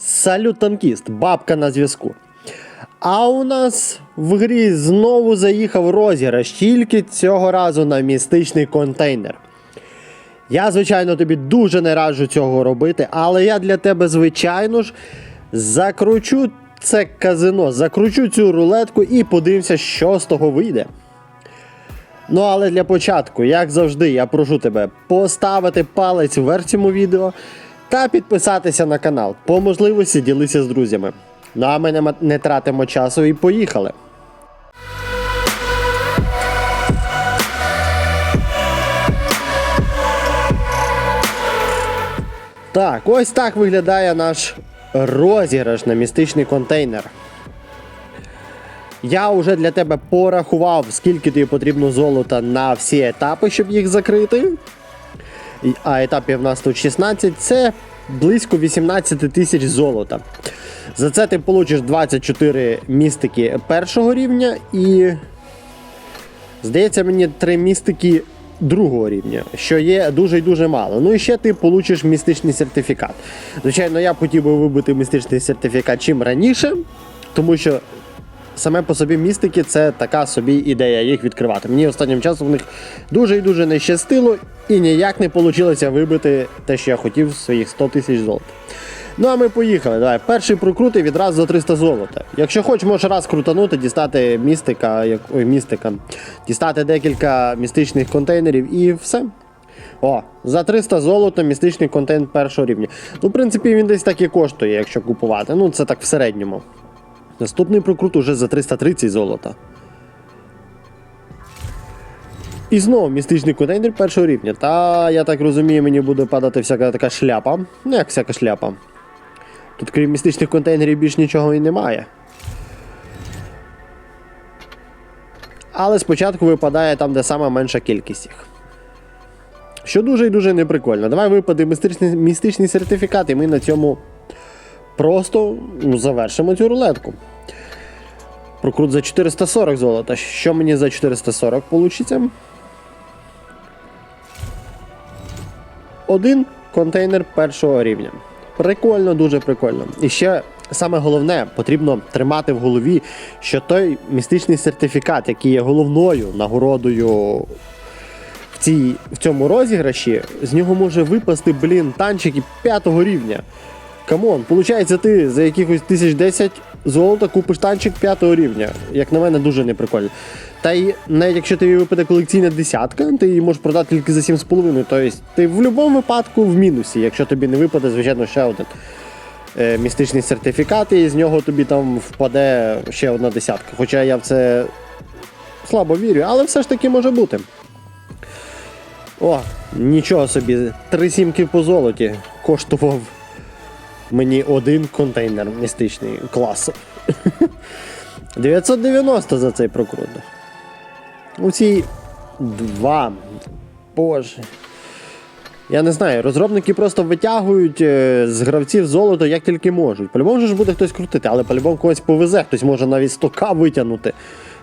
Салют танкіст, бабка на зв'язку. А у нас в грі знову заїхав розіграш, тільки цього разу на містичний контейнер. Я, звичайно, тобі дуже не раджу цього робити, але я для тебе, звичайно ж, закручу це казино, закручу цю рулетку і подивимося, що з того вийде. Ну, але для початку, як завжди, я прошу тебе поставити палець вверх цьому відео та підписатися на канал. По можливості ділися з друзями. Ну а ми не, не тратимо часу і поїхали. Так, ось так виглядає наш розіграш на містичний контейнер. Я вже для тебе порахував, скільки тобі потрібно золота на всі етапи, щоб їх закрити. А етапів в нас тут 16, це близько 18 тисяч золота. За це ти получиш 24 містики першого рівня і. Здається, мені 3 містики другого рівня, що є дуже і дуже мало. Ну і ще ти получиш містичний сертифікат. Звичайно, я хотів би вибити містичний сертифікат чим раніше, тому що саме по собі містики це така собі ідея їх відкривати. Мені останнім часом в них дуже і дуже не щастило, і ніяк не вийшло вибити те, що я хотів своїх 100 тисяч золота. Ну а ми поїхали. Давай. Перший прокрути відразу за 300 золота. Якщо хочеш, можеш раз крутанути, дістати містика, як... ой, містика, дістати декілька містичних контейнерів і все. О, за 300 золота містичний контейнер першого рівня. Ну, в принципі, він десь так і коштує, якщо купувати. Ну, це так в середньому. Наступний прокрут уже за 330 золота. І знову містичний контейнер першого рівня. Та я так розумію, мені буде падати всяка така шляпа. Ну, як всяка шляпа. Тут, крім містичних контейнерів, більш нічого і немає. Але спочатку випадає там, де сама менша кількість їх. Що дуже і дуже неприкольно. Давай випаде містичний, містичний сертифікат, і ми на цьому просто ну, завершимо цю рулетку. Прокрут за 440 золота. Що мені за 440 вийде? Один контейнер першого рівня. Прикольно, дуже прикольно. І ще саме головне, потрібно тримати в голові, що той містичний сертифікат, який є головною нагородою в, цій, в цьому розіграші, з нього може випасти, блін, танчики п'ятого рівня. Камон, виходить, ти за якихось тисяч 10 золота купиш танчик п'ятого рівня. Як на мене, дуже неприкольно. Та й навіть якщо тобі випаде колекційна десятка, ти її можеш продати тільки за 7,5. Тобто ти в будь-якому випадку в мінусі, якщо тобі не випаде, звичайно, ще один е, містичний сертифікат, і з нього тобі там впаде ще одна десятка. Хоча я в це слабо вірю, але все ж таки може бути. О, нічого собі, три сімки по золоті коштував мені один контейнер містичний клас. 990 за цей прокрут. У цій два. Боже. Я не знаю, розробники просто витягують е, з гравців золото як тільки можуть. По-любому ж буде хтось крутити, але по-любому когось повезе, хтось може навіть 100к витягнути.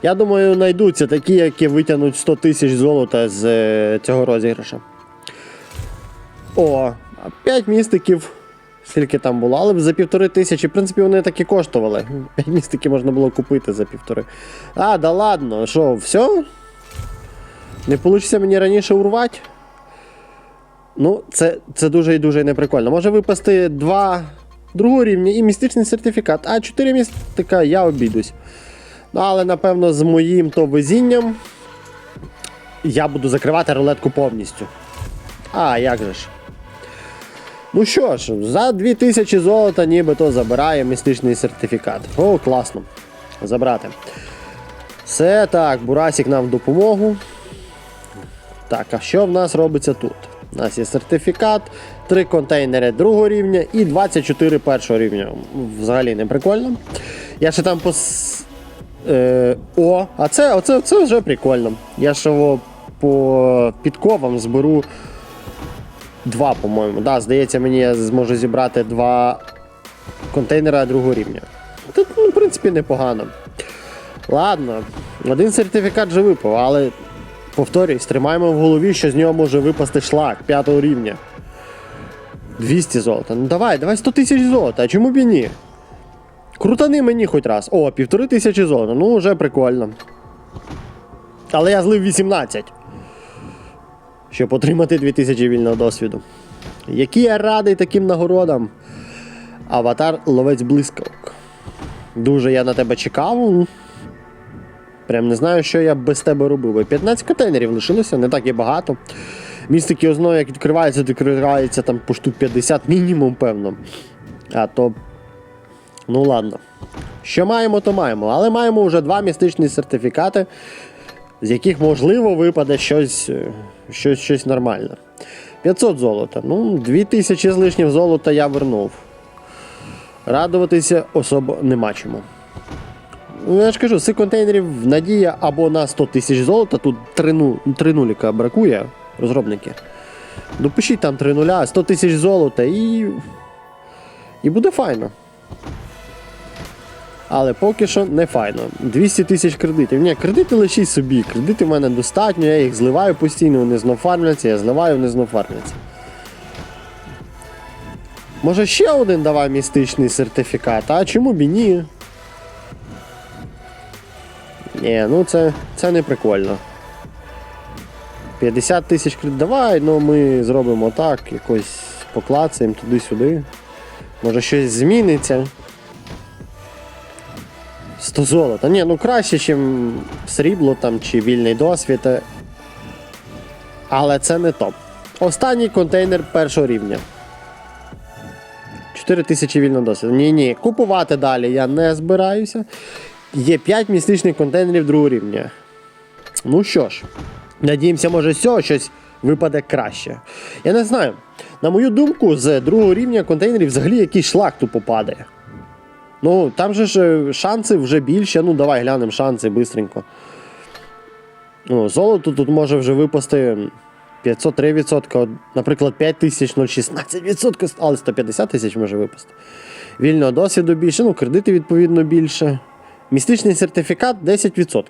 Я думаю, знайдуться такі, які витягнуть 100 тисяч золота з е, цього розіграша. О, 5 містиків. Скільки там було, але за півтори тисячі, в принципі, вони так і коштували. 5 містиків можна було купити за півтори. А, да ладно, що, все? Не вийде мені раніше урвати? Ну, це, це дуже і дуже неприкольно. Може випасти два другого рівня і містичний сертифікат, а чотири містика я обійдусь. Ну, але напевно з моїм то везінням я буду закривати рулетку повністю. А, як же ж? Ну що ж, за 2000 золота нібито забирає містичний сертифікат. О, класно. Забрати. Все так, Бурасік нам в допомогу. Так, а що в нас робиться тут? У нас є сертифікат, 3 контейнери другого рівня і 24 першого рівня. Взагалі не прикольно. Я ще там пос. Е, о, а це, оце, це вже прикольно. Я ще по підковам зберу два, по-моєму. Да, здається, мені я зможу зібрати два контейнера другого рівня. Тут, ну, в принципі, непогано. Ладно, один сертифікат вже випав, але повторюсь, тримаємо в голові, що з нього може випасти шлак п'ятого рівня. 200 золота. Ну давай, давай 100 тисяч золота, а чому б і ні? Крутани мені хоч раз. О, півтори тисячі золота. Ну, вже прикольно. Але я злив 18. Щоб отримати 2000 вільного досвіду. Який я радий таким нагородам. Аватар ловець блискавок. Дуже я на тебе чекав. Прям не знаю, що я без тебе робив. 15 контейнерів лишилося, не так і багато. Містики знову як відкриваються, відкривається там по штук 50 мінімум, певно. А то. Ну ладно. Що маємо, то маємо. Але маємо вже два містичні сертифікати, з яких можливо випаде щось, е, щось, щось нормальне. 500 золота. Ну, 2000 з лишнім золота я вернув. Радуватися особо нема чому. Ну, я ж кажу, з контейнерів надія або на 100 тисяч золота, тут 3, ну, 3 нуліка бракує, розробники. Допишіть там 3 нуля, 100 тисяч золота і. І буде файно. Але поки що не файно. 200 тисяч кредитів. Ні, кредити лишіть собі. Кредити в мене достатньо, я їх зливаю постійно, вони знов фармляться, я зливаю, вони знов фармляться. Може ще один давай містичний сертифікат, а чому б і ні? Ні, ну це, це не прикольно. 50 тисяч кредит. Давай, ну ми зробимо так, якось поклацаємо туди-сюди. Може щось зміниться. 100 золота. Ні, ну краще, ніж срібло там чи вільний досвід. Але це не топ. Останній контейнер першого рівня. 4 тисячі вільного досвіду. Ні, ні, купувати далі я не збираюся. Є 5 містичних контейнерів другого рівня. Ну що ж, надіємося, може, з цього щось випаде краще. Я не знаю. На мою думку, з другого рівня контейнерів взагалі якийсь шлак тупо падає. Ну, там же ж е, шанси вже більше. Ну, давай глянемо шанси бистренько. Ну, золото тут може вже випасти 503%, наприклад, 5000 0,16%, але 150 тисяч може випасти. Вільного досвіду більше, ну, кредити відповідно більше. Містичний сертифікат 10%.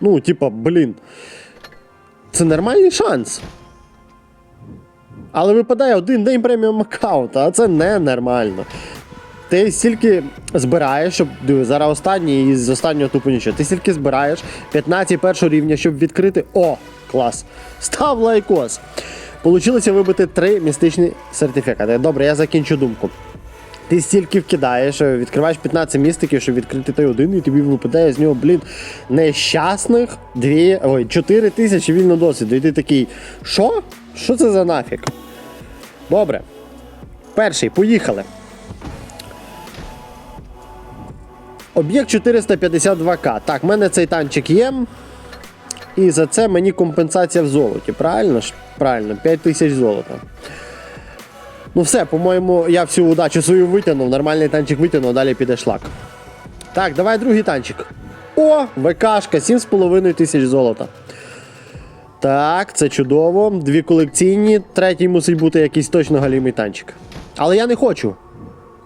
Ну, типа, блін. Це нормальний шанс. Але випадає один день преміум аккаунта, а це ненормально. Ти стільки збираєш, щоб зараз останній і з останнього тупо нічого. Ти стільки збираєш 15 першого рівня, щоб відкрити. О, клас! Став лайкос. Получилося вибити три містичні сертифікати. Добре, я закінчу думку. Ти стільки вкидаєш, е, відкриваєш 15 містиків, щоб відкрити той один, і тобі випадає з нього, блін, нещасних дві, ой, 4 тисячі вільного досвіду. І ти такий, що? Що це за нафіг? Добре. Перший, поїхали. Об'єкт 452К. Так, в мене цей танчик є. І за це мені компенсація в золоті. Правильно ж? Правильно, 5 тисяч золота. Ну все, по-моєму, я всю удачу свою витягнув, нормальний танчик витягнув, далі піде шлак. Так, давай другий танчик. О, ВКшка, 7,5 тисяч золота. Так, це чудово. Дві колекційні, третій мусить бути якийсь точно галімий танчик. Але я не хочу.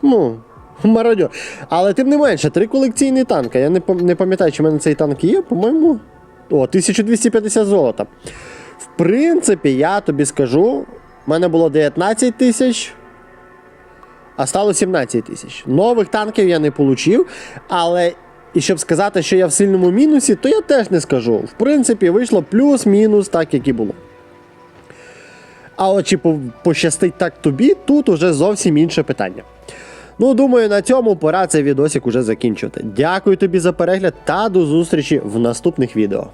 Ну, мародьор. Але тим не менше, три колекційні танки. Я не, пам'ятаю, чи в мене цей танк є, по-моєму. О, 1250 золота. В принципі, я тобі скажу, в мене було 19 тисяч, а стало 17 тисяч. Нових танків я не отримав, але і щоб сказати, що я в сильному мінусі, то я теж не скажу. В принципі, вийшло плюс-мінус так, як і було. А от чи пощастить так тобі, тут уже зовсім інше питання. Ну, думаю, на цьому пора цей відосик уже закінчувати. Дякую тобі за перегляд та до зустрічі в наступних відео.